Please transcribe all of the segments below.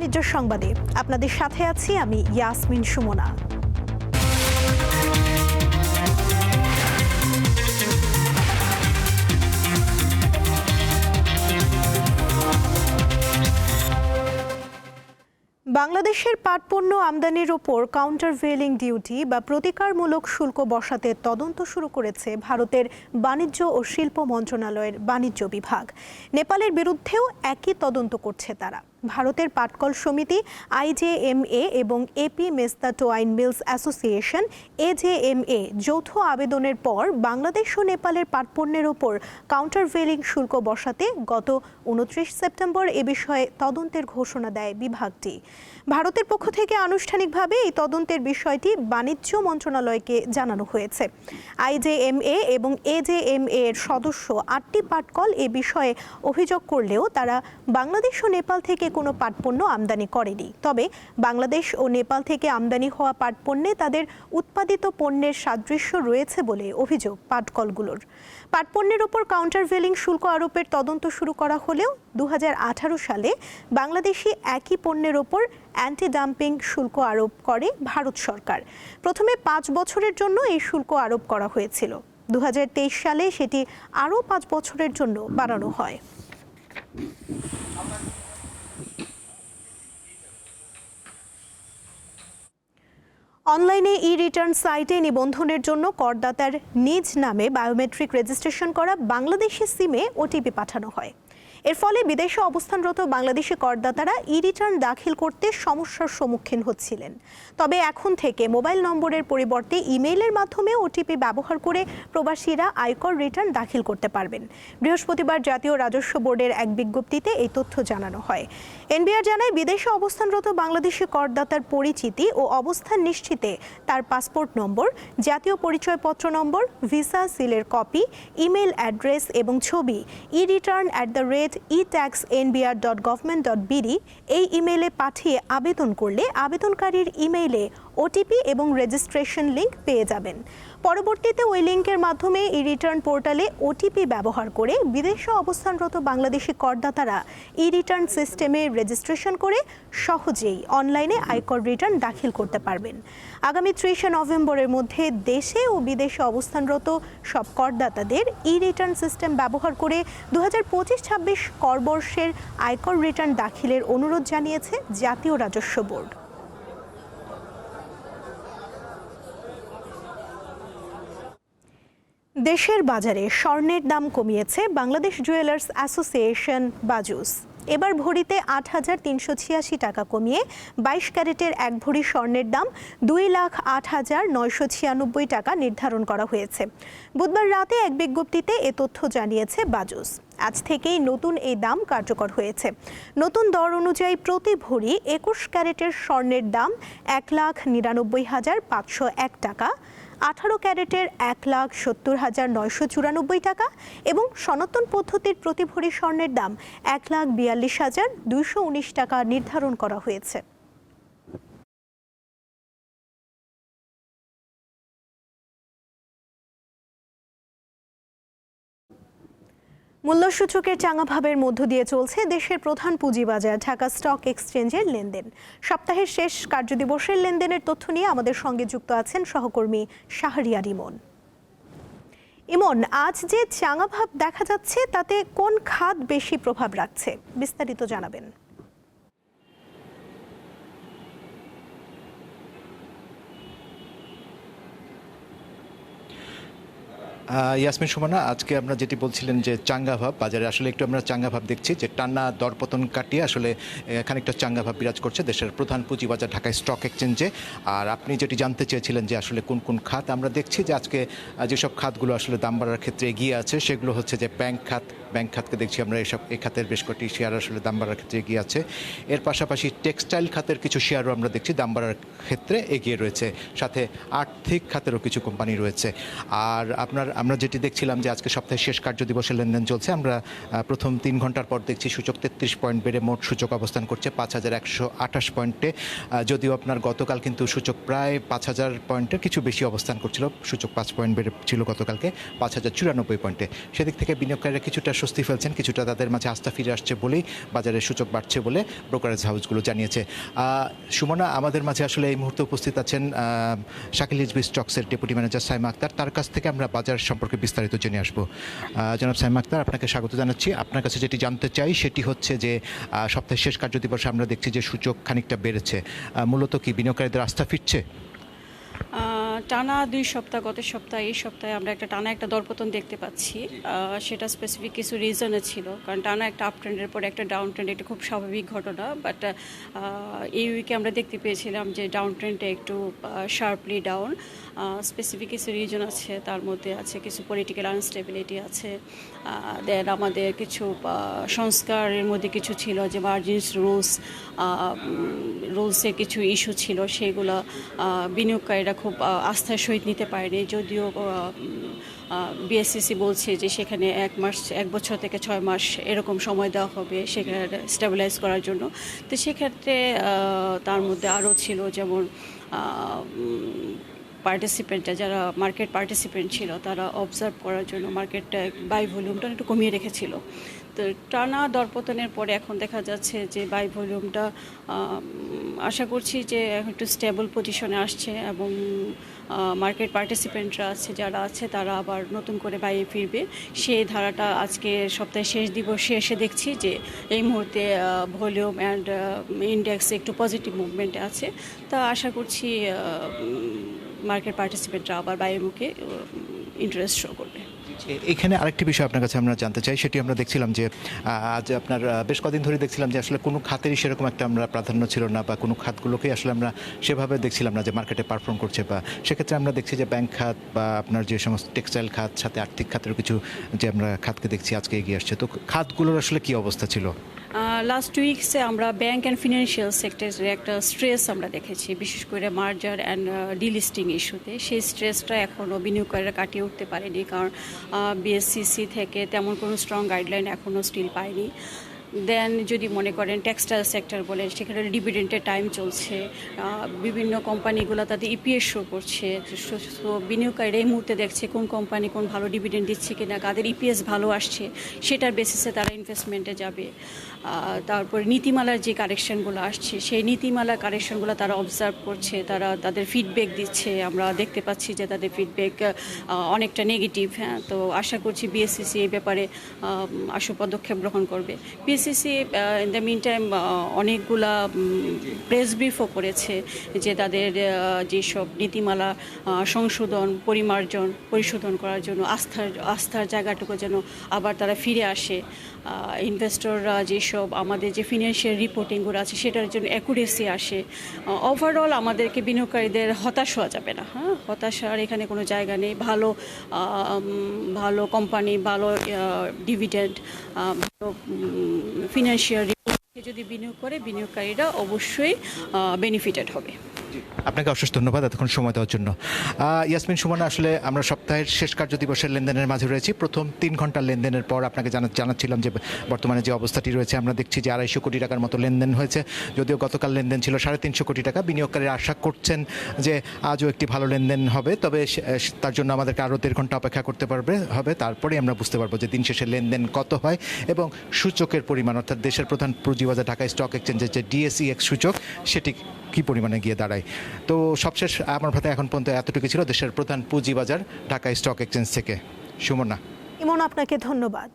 বাণিজ্য সংবাদে। আপনাদের সাথে আছি আমি ইয়াসমিন সুমনা। বাংলাদেশের পাট পণ্য আমদানির ওপর কাউন্টার ভেলিং ডিউটি বা প্রতিকারমূলক শুল্ক বসাতে তদন্ত শুরু করেছে ভারতের বাণিজ্য ও শিল্প মন্ত্রণালয়ের বাণিজ্য বিভাগ। নেপালের বিরুদ্ধেও একই তদন্ত করছে তারা। ভারতের পাটকল সমিতি আইজেএমএ এবং এপি মেস্তা টোয়াইন মিলস অ্যাসোসিয়েশন এজেএমএ যৌথ আবেদনের পর বাংলাদেশ ও নেপালের পাটপণ্যের ওপর কাউন্টার ভেলিং শুল্ক বসাতে গত উনত্রিশ সেপ্টেম্বর এ বিষয়ে তদন্তের ঘোষণা দেয় বিভাগটি। ভারতের পক্ষ থেকে আনুষ্ঠানিকভাবে এই তদন্তের বিষয়টি বাণিজ্য মন্ত্রণালয়কে জানানো হয়েছে। আইজেএমএ এবং এজেএমএ এর সদস্য আটটি পাটকল এ বিষয়ে অভিযোগ করলেও তারা বাংলাদেশ ও নেপাল থেকে কোনো পাটপণ্য আমদানি করেনি। তবে বাংলাদেশ ও নেপাল থেকে আমদানি হওয়া পাটপণ্যে তাদের উৎপাদিত পণ্যের সাদৃশ্য রয়েছে বলে অভিযোগ পাটকলগুলোর। পাটপণ্যের ওপর কাউন্টার ভেলিং শুল্ক আরোপের তদন্ত শুরু করা হলেও দু হাজার আঠারো সালে বাংলাদেশি একই পণ্যের ওপর অ্যান্টি ডাম্পিং শুল্ক আরোপ করে ভারত সরকার। প্রথমে পাঁচ বছরের জন্য এই শুল্ক আরোপ করা হয়েছিল। দু হাজার তেইশ সালে সেটি আরও পাঁচ বছরের জন্য বাড়ানো হয়। অনলাইনে ই রিটার্ন সাইটে নিবন্ধনের জন্য করদাতার নিজ নামে বায়োমেট্রিক রেজিস্ট্রেশন করা বাংলাদেশের সিমে ওটিপি পাঠানো হয়। এর ফলে বিদেশে অবস্থানরত বাংলাদেশি করদাতারা ই রিটার্ন দাখিল করতে সমস্যার সম্মুখীন হচ্ছিলেন। তবে এখন থেকে মোবাইল নম্বরের পরিবর্তে ইমেইলের মাধ্যমে ওটিপি ব্যবহার করে প্রবাসীরা আয়কর রিটার্ন দাখিল করতে পারবেন। বৃহস্পতিবার জাতীয় রাজস্ব বোর্ডের এক বিজ্ঞপ্তিতে এই তথ্য জানানো হয়। এনবিআর জানায়, বিদেশে অবস্থানরত বাংলাদেশি করদাতার পরিচিতি ও অবস্থান নিশ্চিতে তার পাসপোর্ট নম্বর, জাতীয় পরিচয়পত্র নম্বর, ভিসা, সিলের কপি ইমেল অ্যাড্রেস এবং ছবি e return at the rate e tax NBR dot government dot BD এই ইমেইলে পাঠিয়ে আবেদন করলে আবেদনকারীর ইমেইলে ওটিপি এবং রেজিস্ট্রেশন লিংক পেয়ে যাবেন। পরবর্তীতে ওই লিঙ্কের মাধ্যমে ই রিটার্ন পোর্টালে ওটিপি ব্যবহার করে বিদেশে অবস্থানরত বাংলাদেশি করদাতারা ই রিটার্ন সিস্টেমে রেজিস্ট্রেশন করে সহজেই অনলাইনে আয়কর রিটার্ন দাখিল করতে পারবেন। আগামী ত্রিশে নভেম্বরের মধ্যে দেশে ও বিদেশে অবস্থানরত সব করদাতাদের ই রিটার্ন সিস্টেম ব্যবহার করে দু হাজার পঁচিশ ছাব্বিশ করবর্ষের আয়কর রিটার্ন দাখিলের অনুরোধ জানিয়েছে জাতীয় রাজস্ব বোর্ড। দেশের বাজারে স্বর্ণের দাম কমিয়েছে বাংলাদেশ জুয়েলার্স অ্যাসোসিয়েশন বাজুস। এবার ভরিতে আট হাজার তিনশো ছিয়াশি টাকা কমিয়ে বাইশ ক্যারেটের এক ভরি স্বর্ণের দাম দুই লাখ আট হাজার নয়শো ছিয়ানব্বই টাকা নির্ধারণ করা হয়েছে। বুধবার রাতে এক বিজ্ঞপ্তিতে এ তথ্য জানিয়েছে বাজুস। আজ থেকেই নতুন এই দাম কার্যকর হয়েছে। নতুন দর অনুযায়ী প্রতি ভরি একুশ ক্যারেটের স্বর্ণের দাম এক লাখ নিরানব্বই হাজার পাঁচশো এক টাকা আঠারো ক্যারেটের এক লাখ সত্তর হাজার নয়শো চুরানব্বই টাকা এবং সনাতন পদ্ধতির প্রতিভরি স্বর্ণের দাম এক লাখ বিয়াল্লিশ হাজার দুইশো উনিশ টাকা নির্ধারণ করা হয়েছে। মূল্যসূচকের চাঙাভাবের মধ্য দিয়ে চলছে দেশের প্রধান পুঁজিবাজার, ঢাকা স্টক এক্সচেঞ্জের লেনদেন। সপ্তাহের শেষ কার্যদিবসের লেনদেনের তথ্য নিয়ে আমাদের সঙ্গে যুক্ত আছেন সহকর্মী শাহরিয়ার ইমন ইমন, আজ যে চাঙাভাব দেখা যাচ্ছে, তাতে কোন খাত বেশি প্রভাব রাখছে? বিস্তারিত জানাবেন। ইয়াসমিন সুমনা, আজকে আমরা যেটি বলছিলেন যে চাঙ্গা ভাব, বাজারে আসলে একটু আমরা চাঙ্গা ভাব দেখছি যে টানা দরপতন কাটিয়ে আসলে খানিকটা চাঙ্গা ভাব বিরাজ করছে দেশের প্রধান পুঁজিবাজার ঢাকায় স্টক এক্সচেঞ্জে। আর আপনি যেটি জানতে চেয়েছিলেন যে আসলে কোন কোন খাত, আমরা দেখছি যে আজকে যেসব খাতগুলো আসলে দাম বাড়ার ক্ষেত্রে এগিয়ে আছে, সেগুলো হচ্ছে যে ব্যাংক খাত, ব্যাংক খাতকে দেখছি আমরা এসব, এই খাতের বেশ কয়েকটি শেয়ার আসলে দাম বাড়ার ক্ষেত্রে এগিয়ে আছে। এর পাশাপাশি টেক্সটাইল খাতের কিছু শেয়ারও আমরা দেখছি দাম বাড়ার ক্ষেত্রে এগিয়ে রয়েছে। সাথে আর্থিক খাতেরও কিছু কোম্পানি রয়েছে। আর আপনার আমরা যেটি দেখছিলাম যে আজকে সপ্তাহের শেষ কার্য দিবসের লেনদেন চলছে, আমরা প্রথম তিন ঘণ্টার পর দেখছি সূচক তেত্রিশ পয়েন্ট বেড়ে মোট সূচক অবস্থান করছে পাঁচ হাজার একশো আঠাশ পয়েন্টে যদিও আপনার গতকাল কিন্তু সূচক প্রায় পাঁচ হাজার পয়েন্টের কিছু বেশি অবস্থান করছিল, সূচক পাঁচ পয়েন্ট বেড়ে ছিল গতকালকে পাঁচ হাজার চুরানব্বই পয়েন্টে। সেদিক থেকে বিনিয়োগকারীরা কিছুটা স্বস্তি ফেলছেন, কিছুটা তাদের মাঝে আস্থা ফিরে আসছে বলেই বাজারে সূচক বাড়ছে বলে ব্রোকারেজ হাউসগুলো জানিয়েছে। সুমনা, আমাদের মাঝে আসলে এই মুহূর্তে উপস্থিত আছেন শাকিল হিজবি স্টকসের ডেপুটি ম্যানেজার সাইমা আক্তার। তার কাছ থেকে আমরা বাজার সম্পর্কে বিস্তারিত জেনে আসব। জনাব সাইম আক্তার, আপনাকে স্বাগত জানাচ্ছি। আপনার কাছে যেটি জানতে চাই সেটি হচ্ছে যে সপ্তাহের শেষ কার্য দিবসে আমরা দেখছি যে সূচক খানিকটা বেড়েছে। মূলত কি বিনিয়োগকারীদের আস্থা ফিরছে? টানা দুই সপ্তাহ গত সপ্তাহে এই সপ্তাহে আমরা একটা টানা একটা দরপতন দেখতে পাচ্ছি। সেটা স্পেসিফিক কিছু রিজনে ছিল। কারণ টানা একটা আপ ট্রেন্ডের পরে একটা ডাউন ট্রেন্ড এটা খুব স্বাভাবিক ঘটনা। বাট এই উইকে আমরা দেখতে পেয়েছিলাম যে ডাউন ট্রেন্ডটা একটু শার্পলি ডাউন স্পেসিফিক কিছু রিজন আছে তার মধ্যে আছে কিছু পলিটিক্যাল আনস্টেবিলিটি আছে। দেন আমাদের কিছু সংস্কারের মধ্যে কিছু ছিল যে মার্জিনস রুলস রুলসের কিছু ইস্যু ছিল সেগুলো বিনিয়োগকারীরা খুব আস্থার সহিত নিতে পারেনি। যদিও বিএসসিসি বলছে যে সেখানে এক মাস, এক বছর থেকে ছয় মাস এরকম সময় দেওয়া হবে সেখানে স্টেবিলাইজ করার জন্য। তো সেক্ষেত্রে তার মধ্যে আরও ছিল যেমন পার্টিসিপেন্টরা যারা মার্কেট পার্টিসিপেন্ট ছিল, তারা অবজার্ভ করার জন্য মার্কেটটা বাই ভলিউমটা একটু কমিয়ে রেখেছিল। টানা দরপতনের পরে এখন দেখা যাচ্ছে যে বাই ভলিউমটা আশা করছি যে একটু স্টেবল পজিশনে আসছে এবং মার্কেট পার্টিসিপেন্টরা আছে, যারা আছে তারা আবার নতুন করে বাইরে ফিরবে। সেই ধারাটা আজকে সপ্তাহের শেষ দিবসে এসে দেখছি যে এই মুহূর্তে ভলিউম অ্যান্ড ইন্ডেক্স একটু পজিটিভ মুভমেন্টে আছে। তা আশা করছি মার্কেট পার্টিসিপেন্টরা আবার বাইরের মুখে ইন্টারেস্ট শো করবে। এখানে আরেকটি বিষয় আপনার কাছে আমরা জানতে চাই, সেটি আমরা দেখছিলাম যে আজ আপনার বেশ কদিন ধরে দেখছিলাম যে আসলে কোনো খাতেরই সেরকম একটা আমরা প্রাধান্য ছিল না বা কোনো খাতগুলোকে আসলে আমরা সেভাবে দেখছিলাম না যে মার্কেটে পারফর্ম করছে বা সেক্ষেত্রে আমরা দেখছি যে ব্যাংক খাত বা আপনার যে সমস্ত টেক্সটাইল খাত, সাথে আর্থিক খাতের কিছু যে আমরা খাতকে দেখছি আজকে এগিয়ে আসছে। তো খাতগুলোর আসলে কি অবস্থা ছিল? লাস্ট উইকসে আমরা ব্যাংক অ্যান্ড ফিনান্সিয়াল সেক্টরের একটা স্ট্রেস আমরা দেখেছি, বিশেষ করে মার্জার অ্যান্ড ডিলিস্টিং ইস্যুতে সেই স্ট্রেসটা এখনও বিনিয়োগকারীরা কাটিয়ে উঠতে পারেনি, কারণ বিএসসিসি থেকে তেমন কোনো স্ট্রং গাইডলাইন এখনও স্টিল পায়নি। দেন যদি মনে করেন টেক্সটাইল সেক্টর বলেন, সেখানে ডিভিডেন্টের টাইম চলছে বিভিন্ন কোম্পানিগুলো তাদের ইপিএস শো করছে বিনিয়োগকারীরা এই মুহূর্তে দেখছে কোন কোম্পানি কোন ভালো ডিভিডেন্ড দিচ্ছে কিনা, কাদের ইপিএস ভালো আসছে, সেটার বেসিসে তারা ইনভেস্টমেন্টে যাবে। তারপরে নীতিমালার যে কারেকশনগুলো আসছে, সেই নীতিমালার কারেকশনগুলো তারা অবজার্ভ করছে, তারা তাদের ফিডব্যাক দিচ্ছে। আমরা দেখতে পাচ্ছি যে তাদের ফিডব্যাক অনেকটা নেগেটিভ হ্যাঁ তো আশা করছি বিএসসিসি এই ব্যাপারে আশু পদক্ষেপ গ্রহণ করবে। BSCC in the meantime অনেকগুলা প্রেস ব্রিফও করেছে যে তাদের যেসব নীতিমালা সংশোধন, পরিমার্জন, পরিশোধন করার জন্য আস্থার আস্থার জায়গাটুকু যেন আবার তারা ফিরে আসে। ইনভেস্টররা যেসব আমাদের যে ফিনান্সিয়াল রিপোর্টিংগুলো আছে, সেটার জন্য অ্যাকুরেসি আসে। ওভারঅল আমাদেরকে বিনিয়োগকারীদের হতাশ হওয়া যাবে না হ্যাঁ? হতাশার এখানে কোনো জায়গা নেই। ভালো ভালো কোম্পানি ভালো ডিভিডেন্ড ফিনান্সিয়াল যদি বিনিয়োগ করে বিনিয়োগকারীরা অবশ্যই বেনিফিটেড হবে। আপনাকে অশেষ ধন্যবাদ এতক্ষণ সময় দেওয়ার জন্য। ইয়াসমিন, সুমনা, আসলে আমরা সপ্তাহের শেষ কার্য দিবসের লেনদেনের মাঝে রয়েছি। প্রথম তিন ঘণ্টার লেনদেনের পর আপনাকে জানা, জানাচ্ছিলাম যে বর্তমানে যে অবস্থাটি রয়েছে, আমরা দেখছি যে আড়াইশো কোটি টাকার মতো লেনদেন হয়েছে। যদিও গতকাল লেনদেন ছিল সাড়ে তিনশো কোটি টাকা। বিনিয়োগকারীরা আশা করছেন যে আজও একটি ভালো লেনদেন হবে, তবে তার জন্য আমাদেরকে আরও দেড় ঘণ্টা অপেক্ষা করতে পারবে, হবে। তারপরে আমরা বুঝতে পারব যে দিন শেষে লেনদেন কত হয় এবং সূচকের পরিমাণ, অর্থাৎ দেশের প্রধান পুঁজিবাজার ঢাকা স্টক এক্সচেঞ্জের যে ডিএসই এক্স সূচক, সেটি কী পরিমাণে গিয়ে দাঁড়ায়? তো সবশেষ আমার ভাতে এখন পর্যন্ত এতটুকু ছিল দেশের প্রধান পুঁজিবাজার ঢাকা স্টক এক্সচেঞ্জ থেকে। সুমনা। ইমন, আপনাকে ধন্যবাদ।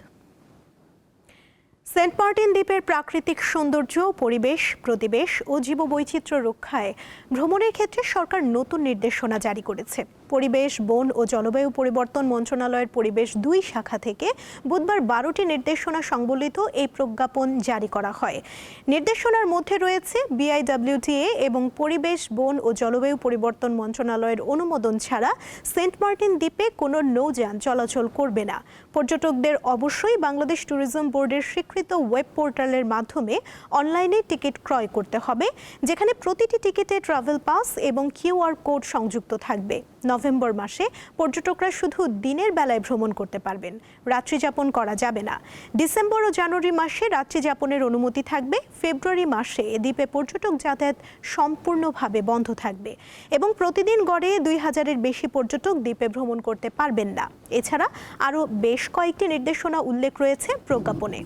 সেন্ট মার্টিন দ্বীপের প্রাকৃতিক সৌন্দর্য, পরিবেশ, প্রতিবেশ ও জীববৈচিত্র্য রক্ষায় ভ্রমণের ক্ষেত্রে সরকার নতুন নির্দেশনা জারি করেছে। পরিবেশ, বন ও জলবায়ু পরিবর্তন মন্ত্রণালয়ের পরিবেশ দুই শাখা থেকে বুধবার বারোটি নির্দেশনা সংবলিত এই প্রজ্ঞাপন জারি করা হয়। নির্দেশনার মধ্যে রয়েছে বিআইডব্লিউটিএ এবং পরিবেশ, বন ও জলবায়ু পরিবর্তন মন্ত্রণালয়ের অনুমোদন ছাড়া সেন্ট মার্টিন দ্বীপে কোনো নৌযান চলাচল করবে না। পর্যটকদের অবশ্যই বাংলাদেশ ট্যুরিজম বোর্ডের স্বীকৃত ওয়েব পোর্টালের মাধ্যমে অনলাইনে টিকিট ক্রয় করতে হবে, যেখানে প্রতিটি টিকিটে ট্রাভেল পাস এবং কিউআর কোড সংযুক্ত থাকবে। নভেম্বর মাসে পর্যটকরা শুধু দিনের বেলায় ভ্রমণ করতে পারবেন। রাত্রিযাপন করা যাবে না। ডিসেম্বর ও জানুয়ারি মাসে রাত্রিযাপনের অনুমতি থাকবে। ফেব্রুয়ারি মাসে এ দ্বীপে পর্যটক যাতায়াত সম্পূর্ণভাবে বন্ধ থাকবে এবং প্রতিদিন গড়ে দুই হাজারের বেশি পর্যটক দ্বীপে ভ্রমণ করতে পারবেন না। এছাড়া আরও বেশ কয়েকটি নির্দেশনা উল্লেখ রয়েছে প্রজ্ঞাপনে।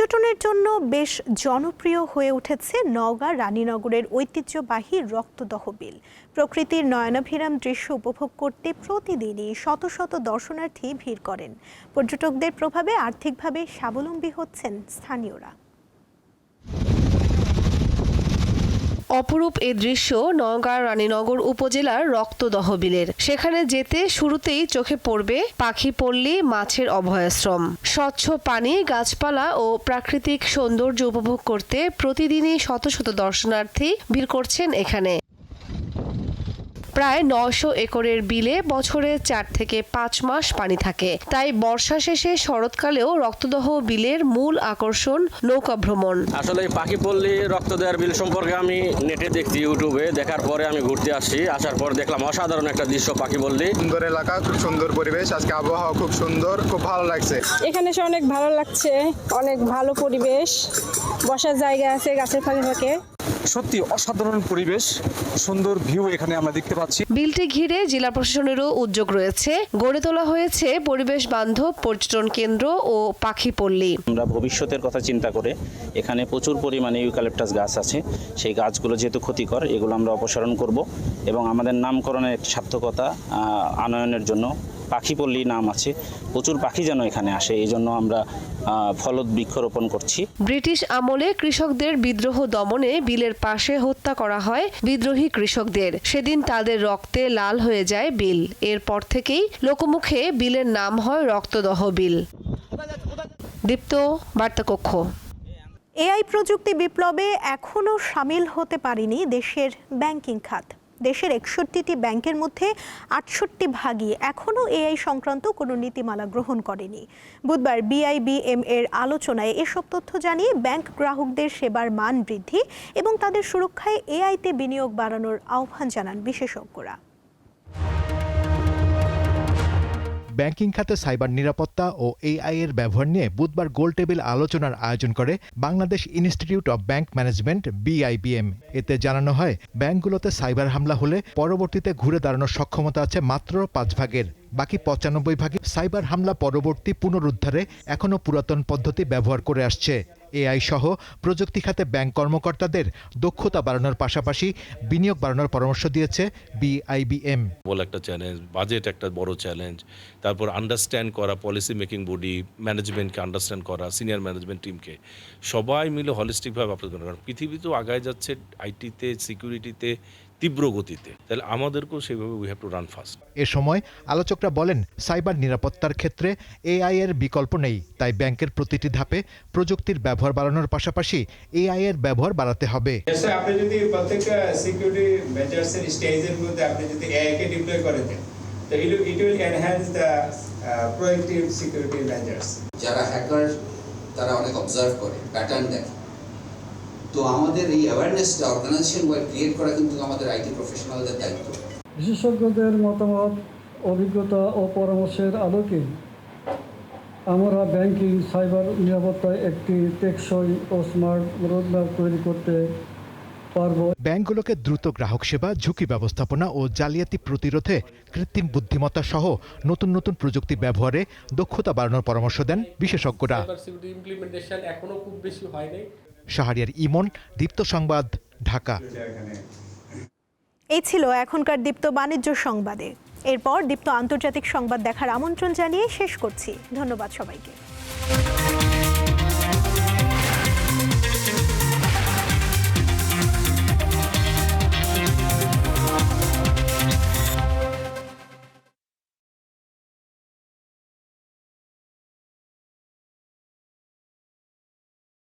পর্যটনের জন্য বেশ জনপ্রিয় হয়ে উঠেছে নওগাঁ রানীনগরের ঐতিহ্যবাহী রক্তদহ বিল। প্রকৃতির নয়নাভিরাম দৃশ্য উপভোগ করতে প্রতিদিনই শত শত দর্শনার্থী ভিড় করেন। পর্যটকদের প্রভাবে আর্থিকভাবে স্বাবলম্বী হচ্ছেন স্থানীয়রা। অপরূপ এ দৃশ্য নওগাঁর রানীনগর উপজেলার রক্তদহ বিলের সেখানে যেতে শুরুতেই চোখে পড়বে পাখি পল্লী মাছের অভয়াশ্রম। স্বচ্ছ পানি, গাছপালা ও প্রাকৃতিক সৌন্দর্য উপভোগ করতে প্রতিদিনই শত শত দর্শনার্থী ভিড় করছেন এখানে। প্রায় নশো একরের বিলে বছরে চার থেকে পাঁচ মাস পানি থাকে। তাই বর্ষা শেষে শরৎকালেও রক্তদহ বিলের মূল আকর্ষণ নৌকা ভ্রমণ। আসলে এই পাখি পল্লী রক্ত দেওয়ার বিল সম্পর্কে আমি নেটে দেখছি ইউটিউবে দেখার পরে আমি ঘুরতে আসছি। আসার পর দেখলাম অসাধারণ একটা দৃশ্য পাখি পল্লী। সুন্দর এলাকা খুব সুন্দর পরিবেশ আজকে আবহাওয়া খুব সুন্দর খুব ভালো লাগছে। এখানে এসে অনেক ভালো লাগছে অনেক ভালো পরিবেশ বসার জায়গা আছে গাছের ফাঁকে ফাঁকে। সত্যি অসাধারণ পরিবেশ সুন্দর ভিউ এখানে আমরা দেখতে পাচ্ছি। বিলটি ঘিরে জেলা প্রশাসনেরও উদ্যোগ রয়েছে। গড়ে তোলা হয়েছে পরিবেশ বান্ধব পর্যটন কেন্দ্র ও পাখি পল্লী। আমরা ভবিষ্যতের কথা চিন্তা করে এখানে প্রচুর পরিমাণে ইউক্যালিপটাস গাছ আছে। সেই গাছগুলো যেহেতু ক্ষতিকর এগুলো আমরা অপসারণ করব এবং আমাদের নামকরণের একটি সার্থকতা আনয়নের জন্য পাখিপল্লী নাম আছে। প্রচুর পাখি যেন এখানে আসে এই জন্য আমরা ফলদ বৃক্ষরোপণ করছি। ব্রিটিশ আমলে কৃষকদের বিদ্রোহ দমনে বিলের পাশে হত্যা করা হয় বিদ্রোহী কৃষকদের। সেদিন তাদের রক্তে লাল হয়ে যায় বিল। এরপর থেকেই লোকমুখে বিলের নাম হয় রক্তদহ বিল। দীপ্ত বার্তাকক্ষ। এআই প্রযুক্তি বিপ্লবে এখনও সামিল হতে পারেনি দেশের ব্যাংকিং খাত। দেশের একষট্টিটি ব্যাংকের মধ্যে আটষট্টি ভাগই এখনও এআই সংক্রান্ত কোনো নীতিমালা গ্রহণ করেনি। বুধবার বিআইবিএম এর আলোচনায় এসব তথ্য জানিয়ে ব্যাংক গ্রাহকদের সেবার মান বৃদ্ধি এবং তাদের সুরক্ষায় এআইতে বিনিয়োগ বাড়ানোর আহ্বান জানান বিশেষজ্ঞরা। ব্যাংকিং খাতে সাইবার নিরাপত্তা ও এআই এর ব্যবহার নিয়ে বুধবার গোল টেবিল আলোচনার আয়োজন করে Bangladesh institute of bank management, BIBM. এতে জানানো হয়, ব্যাংকগুলোতে সাইবার হামলা হলে পরবর্তীতে ঘুরে দাঁড়ানোর সক্ষমতা আছে মাত্র পাঁচ ভাগের। বাকি পঁচানব্বই ভাগে সাইবার হামলা পরবর্তী পুনরুদ্ধারে এখনও পুরাতন পদ্ধতি ব্যবহার করে আসছে। এআই সহ প্রযুক্তি খাতে ব্যাংক কর্মকর্তাদের দক্ষতা বাড়ানোর পাশাপাশি বিনিয়োগ বাড়ানোর পরামর্শ দিয়েছে বিআইবিএম। বড় একটা চ্যালেঞ্জ বাজেট একটা বড় চ্যালেঞ্জ তারপর আন্ডারস্ট্যান্ড করা পলিসি মেকিং বডি ম্যানেজমেন্টকে আন্ডারস্ট্যান্ড করা সিনিয়র ম্যানেজমেন্ট টিমকে সবাই মিলে হলিস্টিকভাবে আপনাদের পৃথিবী তো আগায় যাচ্ছে আইটিতে সিকিউরিটিতে তীব্র গতিতে। তাহলে আমাদেরকেও সেইভাবে we have to run fast এ সময় আলোচকরা বলেন সাইবার নিরাপত্তার ক্ষেত্রে এআই এর বিকল্প নেই তাই ব্যাংকের প্রতিটি ধাপে প্রযুক্তির ব্যবহার বাড়ানোর পাশাপাশি এআই এর ব্যবহার বাড়াতে হবে। আপনি যদি প্রত্যেকটা সিকিউরিটি মেজার্স এর স্টেজের মধ্যে আপনি যদি এআই কে ডিপ্লয় করে দেন তো it it will enhance the proactive security measures যারা হ্যাকার তারা অনেক অবজার্ভ করে প্যাটার্ন দেখে। তো আমাদের এই অ্যাওয়ারনেসটা অর্গানাইজেশন ওয়াইড ক্রিয়েট করা কিন্তু আমাদের আইটি প্রফেশনালদের দায়িত্ব। বিশেষজ্ঞদের মতামত অভিজ্ঞতা ও পরামর্শের আলোকে আমরা ব্যাংকিং সাইবার নিরাপত্তায় একটি টেকসই ও স্মার্ট রোডম্যাপ তৈরি করতে পারব। ব্যাংকগুলোকে দ্রুত গ্রাহক সেবা ঝুঁকি ব্যবস্থাপনা ও জালিয়াতি প্রতিরোধে কৃত্রিম বুদ্ধিমত্তা সহ নতুন নতুন প্রযুক্তি ব্যবহারে দক্ষতা বাড়ানোর পরামর্শ দেন বিশেষজ্ঞরা। ইমপ্লিমেন্টেশন এখনও খুব বেশি হয়নি শাহরিয়ার ইমন, দীপ্ত সংবাদ, ঢাকা। এই ছিল এখনকার দীপ্ত বাণিজ্য সংবাদে। এরপর দীপ্ত আন্তর্জাতিক সংবাদ দেখার আমন্ত্রণ জানিয়ে শেষ করছি। ধন্যবাদ সবাইকে।